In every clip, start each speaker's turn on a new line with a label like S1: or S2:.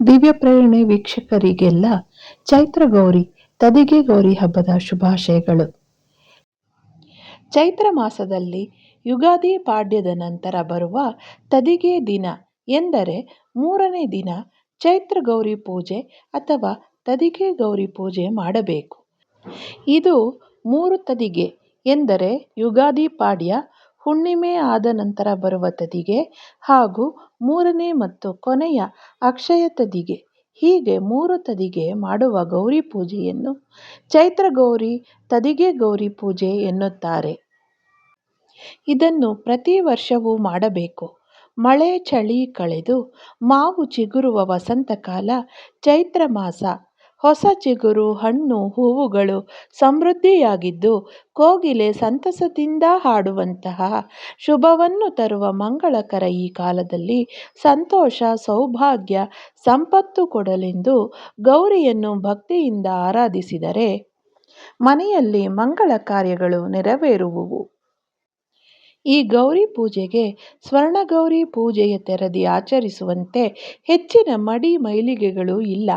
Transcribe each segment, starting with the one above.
S1: ದಿವ್ಯ ಪ್ರೇರಣೆ ವೀಕ್ಷಕರಿಗೆಲ್ಲ ಚೈತ್ರ ಗೌರಿ, ತದಿಗೆ ಗೌರಿ ಹಬ್ಬದ ಶುಭಾಶಯಗಳು. ಚೈತ್ರ ಮಾಸದಲ್ಲಿ ಯುಗಾದಿ ಪಾಡ್ಯದ ನಂತರ ಬರುವ ತದಿಗೆ ದಿನ ಎಂದರೆ ಮೂರನೇ ದಿನ ಚೈತ್ರ ಗೌರಿ ಪೂಜೆ ಅಥವಾ ತದಿಗೆ ಗೌರಿ ಪೂಜೆ ಮಾಡಬೇಕು. ಇದು ಮೂರು ತದಿಗೆ ಎಂದರೆ ಯುಗಾದಿ ಪಾಡ್ಯ ಹುಣ್ಣಿಮೆ ಆದ ನಂತರ ಬರುವ ತದಿಗೆ ಹಾಗೂ ಮೂರನೇ ಮತ್ತು ಕೊನೆಯ ಅಕ್ಷಯ ತದಿಗೆ. ಹೀಗೆ ಮೂರು ತದಿಗೆ ಮಾಡುವ ಗೌರಿ ಪೂಜೆಯನ್ನು ಚೈತ್ರ ಗೌರಿ ತದಿಗೆ ಗೌರಿ ಪೂಜೆ ಎನ್ನುತ್ತಾರೆ. ಇದನ್ನು ಪ್ರತಿ ವರ್ಷವೂ ಮಾಡಬೇಕು. ಮಳೆ ಚಳಿ ಕಳೆದು ಮಾವು ಚಿಗುರುವ ವಸಂತಕಾಲ ಚೈತ್ರ ಮಾಸ ಹೊಸ ಚಿಗುರು, ಹಣ್ಣು, ಹೂವುಗಳು ಸಮೃದ್ಧಿಯಾಗಿದ್ದು ಕೋಗಿಲೆ ಸಂತಸದಿಂದ ಹಾಡುವಂತಹ ಶುಭವನ್ನು ತರುವ ಮಂಗಳಕರ ಈ ಕಾಲದಲ್ಲಿ ಸಂತೋಷ, ಸೌಭಾಗ್ಯ, ಸಂಪತ್ತು ಕೊಡಲೆಂದು ಗೌರಿಯನ್ನು ಭಕ್ತಿಯಿಂದ ಆರಾಧಿಸಿದರೆ ಮನೆಯಲ್ಲಿ ಮಂಗಳ ಕಾರ್ಯಗಳು ನೆರವೇರುವುವು. ಈ ಗೌರಿ ಪೂಜೆಗೆ ಸ್ವರ್ಣಗೌರಿ ಪೂಜೆಯ ತೆರದಿ ಆಚರಿಸುವಂತೆ ಹೆಚ್ಚಿನ ಮಡಿ ಮೈಲಿಗೆಗಳು ಇಲ್ಲ.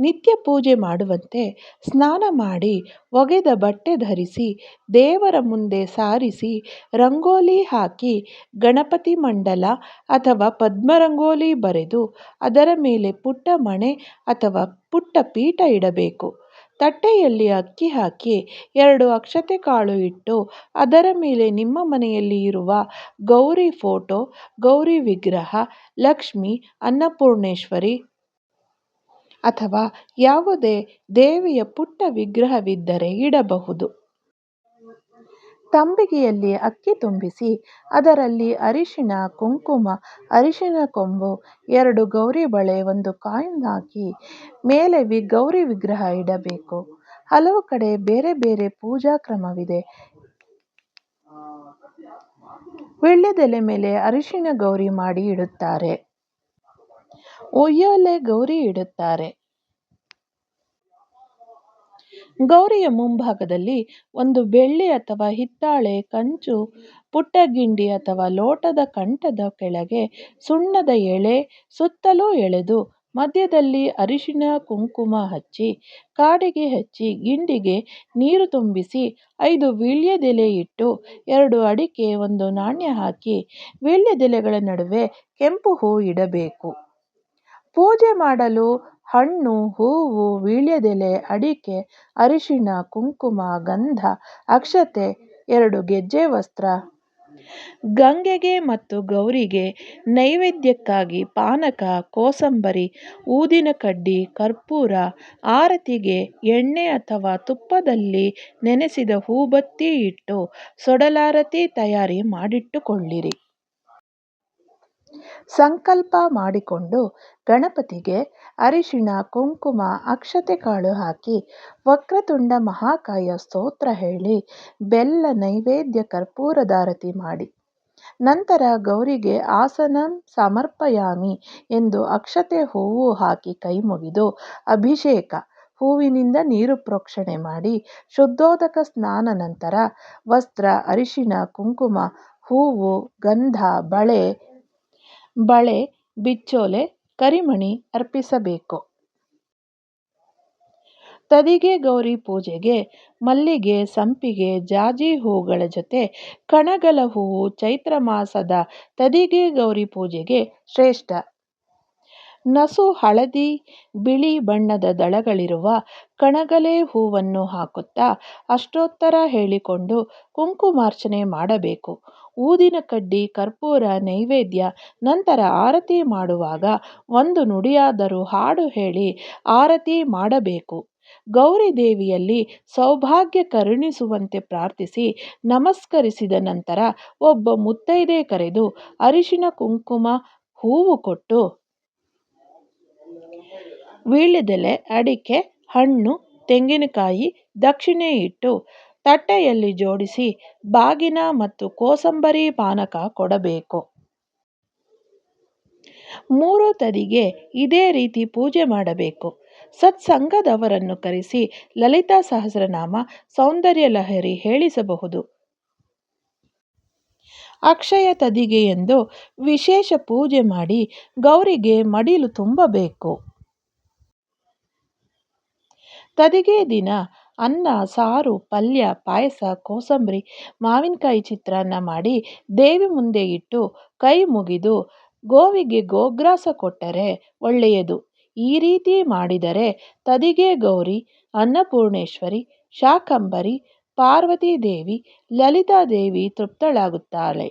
S1: ನಿತ್ಯ ಪೂಜೆ ಮಾಡುವಂತೆ ಸ್ನಾನ ಮಾಡಿ ಒಗೆದ ಬಟ್ಟೆ ಧರಿಸಿ, ದೇವರ ಮುಂದೆ ಸಾರಿಸಿ, ರಂಗೋಲಿ ಹಾಕಿ, ಗಣಪತಿ ಮಂಡಲ ಅಥವಾ ಪದ್ಮರಂಗೋಲಿ ಬರೆದು ಅದರ ಮೇಲೆ ಪುಟ್ಟ ಮಣೆ ಅಥವಾ ಪುಟ್ಟ ಪೀಠ ಇಡಬೇಕು. ತಟ್ಟೆಯಲ್ಲಿ ಅಕ್ಕಿ ಹಾಕಿ ಎರಡು ಅಕ್ಷತೆ ಕಾಳು ಇಟ್ಟು ಅದರ ಮೇಲೆ ನಿಮ್ಮ ಮನೆಯಲ್ಲಿ ಇರುವ ಗೌರಿ ಫೋಟೋ, ಗೌರಿ ವಿಗ್ರಹ, ಲಕ್ಷ್ಮಿ, ಅನ್ನಪೂರ್ಣೇಶ್ವರಿ ಅಥವಾ ಯಾವುದೇ ದೇವಿಯ ಪುಟ್ಟ ವಿಗ್ರಹವಿದ್ದರೆ ಇಡಬಹುದು. ತಂಬಿಗೆಯಲ್ಲಿ ಅಕ್ಕಿ ತುಂಬಿಸಿ, ಅದರಲ್ಲಿ ಅರಿಶಿನ ಕುಂಕುಮ ಅರಿಶಿನ ಕೊಂಬು, ಎರಡು ಗೌರಿ ಬಳೆ, ಒಂದು ಕಾಯಿನ್ ಹಾಕಿ ಮೇಲೆ ವಿ ಗೌರಿ ವಿಗ್ರಹ ಇಡಬೇಕು. ಹಲವು ಕಡೆ ಬೇರೆ ಬೇರೆ ಪೂಜಾ ಕ್ರಮವಿದೆ. ವೀಳ್ಯದೆಲೆ ಮೇಲೆ ಅರಿಶಿನ ಗೌರಿ ಮಾಡಿ ಇಡುತ್ತಾರೆ. ಒಯ್ಯೋಲೆ ಗೌರಿ ಇಡುತ್ತಾರೆ. ಗೌರಿಯ ಮುಂಭಾಗದಲ್ಲಿ ಒಂದು ಬೆಳ್ಳಿ ಅಥವಾ ಹಿತ್ತಾಳೆ, ಕಂಚು ಪುಟ್ಟ ಗಿಂಡಿ ಅಥವಾ ಲೋಟದ ಕಂಠದ ಕೆಳಗೆ ಸುಣ್ಣದ ಎಳೆ ಸುತ್ತಲೂ ಎಳೆದು, ಮಧ್ಯದಲ್ಲಿ ಅರಿಶಿಣ, ಕುಂಕುಮ ಹಚ್ಚಿ, ಕಾಡಿಗೆ ಹಚ್ಚಿ, ಗಿಂಡಿಗೆ ನೀರು ತುಂಬಿಸಿ, ಐದು ವೀಳ್ಯದೆಲೆ ಇಟ್ಟು, ಎರಡು ಅಡಿಕೆ, ಒಂದು ನಾಣ್ಯ ಹಾಕಿ, ವೀಳ್ಯದೆಲೆಗಳ ನಡುವೆ ಕೆಂಪು ಹೂ ಇಡಬೇಕು. ಪೂಜೆ ಮಾಡಲು ಹಣ್ಣು, ಹೂವು, ವೀಳ್ಯದೆಲೆ, ಅಡಿಕೆ, ಅರಿಶಿಣ, ಕುಂಕುಮ, ಗಂಧ, ಅಕ್ಷತೆ, ಎರಡು ಗೆಜ್ಜೆ ವಸ್ತ್ರ. ಗಂಗೆಗೆ ಮತ್ತು ಗೌರಿಗೆ ನೈವೇದ್ಯಕ್ಕಾಗಿ ಪಾನಕ, ಕೋಸಂಬರಿ, ಊದಿನ ಕಡ್ಡಿ, ಕರ್ಪೂರ, ಆರತಿಗೆ ಎಣ್ಣೆ ಅಥವಾ ತುಪ್ಪದಲ್ಲಿ ನೆನೆಸಿದ ಹೂಬತ್ತಿ ಇಟ್ಟು ಸೊಡಲಾರತಿ ತಯಾರಿ ಮಾಡಿಟ್ಟುಕೊಳ್ಳಿರಿ. ಸಂಕಲ್ಪ ಮಾಡಿಕೊಂಡು ಗಣಪತಿಗೆ ಅರಿಶಿಣ, ಕುಂಕುಮ, ಅಕ್ಷತೆ ಕಾಳು ಹಾಕಿ ವಕ್ರತುಂಡ ಮಹಾಕಾಯ ಸ್ತೋತ್ರ ಹೇಳಿ ಬೆಲ್ಲ ನೈವೇದ್ಯ ಕರ್ಪೂರಧಾರತಿ ಮಾಡಿ. ನಂತರ ಗೌರಿಗೆ ಆಸನಂ ಸಮರ್ಪಯಾಮಿ ಎಂದು ಅಕ್ಷತೆ ಹೂವು ಹಾಕಿ ಕೈ ಮುಗಿದು ಅಭಿಷೇಕ, ಹೂವಿನಿಂದ ನೀರು ಪ್ರೋಕ್ಷಣೆ ಮಾಡಿ ಶುದ್ಧೋದಕ ಸ್ನಾನ ನಂತರ ವಸ್ತ್ರ, ಅರಿಶಿಣ, ಕುಂಕುಮ, ಹೂವು, ಗಂಧ, ಬಳೆ ಬಳೆ, ಬಿಚ್ಚೋಲೆ, ಕರಿಮಣಿ ಅರ್ಪಿಸಬೇಕು. ತದಿಗೆ ಗೌರಿ ಪೂಜೆಗೆ, ಮಲ್ಲಿಗೆ, ಸಂಪಿಗೆ, ಜಾಜಿ ಹೂಗಳ ಜೊತೆ ಕಣಗಲ ಹೂವು ಚೈತ್ರ ಮಾಸದ ತದಿಗೆ ಗೌರಿ ಪೂಜೆಗೆ ಶ್ರೇಷ್ಠ. ನಸು ಹಳದಿ ಬಿಳಿ ಬಣ್ಣದ ದಳಗಳಿರುವ ಕಣಗಲೆ ಹೂವನ್ನು ಹಾಕುತ್ತಾ ಅಷ್ಟೋತ್ತರ ಹೇಳಿಕೊಂಡು ಕುಂಕುಮಾರ್ಚನೆ ಮಾಡಬೇಕು. ಊದಿನ ಕಡ್ಡಿ, ಕರ್ಪೂರ, ನೈವೇದ್ಯ, ನಂತರ ಆರತಿ ಮಾಡುವಾಗ ಒಂದು ನುಡಿಯಾದರೂ ಹಾಡು ಹೇಳಿ ಆರತಿ ಮಾಡಬೇಕು. ಗೌರಿ ದೇವಿಯಲ್ಲಿ ಸೌಭಾಗ್ಯ ಕರುಣಿಸುವಂತೆ ಪ್ರಾರ್ಥಿಸಿ ನಮಸ್ಕರಿಸಿದ ನಂತರ ಒಬ್ಬ ಮುತ್ತೈದೆ ಕರೆದು ಅರಿಶಿನ ಕುಂಕುಮ ಹೂವು ಕೊಟ್ಟು ವೀಳ್ಯದೆಲೆ, ಅಡಿಕೆ, ಹಣ್ಣು, ತೆಂಗಿನಕಾಯಿ ದಕ್ಷಿಣೆ ಇಟ್ಟು ತಟ್ಟೆಯಲ್ಲಿ ಜೋಡಿಸಿ ಬಾಗಿನ ಮತ್ತು ಕೋಸಂಬರಿ ಪಾನಕ ಕೊಡಬೇಕು. ಮೂರು ತದಿಗೆ ಇದೇ ರೀತಿ ಪೂಜೆ ಮಾಡಬೇಕು. ಸತ್ಸಂಗದವರನ್ನು ಕರೆಸಿ ಲಲಿತಾ ಸಹಸ್ರನಾಮ, ಸೌಂದರ್ಯ ಲಹರಿ ಹೇಳಿಸಬಹುದು. ಅಕ್ಷಯ ತದಿಗೆ ಎಂದು ವಿಶೇಷ ಪೂಜೆ ಮಾಡಿ ಗೌರಿಗೆ ಮಡಿಲು ತುಂಬಬೇಕು. ತದಿಗೆ ದಿನ ಅನ್ನ, ಸಾರು, ಪಲ್ಯ, ಪಾಯಸ, ಕೋಸಂಬರಿ, ಮಾವಿನಕಾಯಿ ಚಿತ್ರಾನ್ನ ಮಾಡಿ ದೇವಿ ಮುಂದೆ ಇಟ್ಟು ಕೈ ಮುಗಿದು ಗೋವಿಗೆ ಗೋಗ್ರಾಸ ಕೊಟ್ಟರೆ ಒಳ್ಳೆಯದು. ಈ ರೀತಿ ಮಾಡಿದರೆ ತದಿಗೆ ಗೌರಿ, ಅನ್ನಪೂರ್ಣೇಶ್ವರಿ, ಶಾಕಂಬರಿ, ಪಾರ್ವತೀ ದೇವಿ ಲಲಿತಾದೇವಿ ತೃಪ್ತಳಾಗುತ್ತಾಳೆ.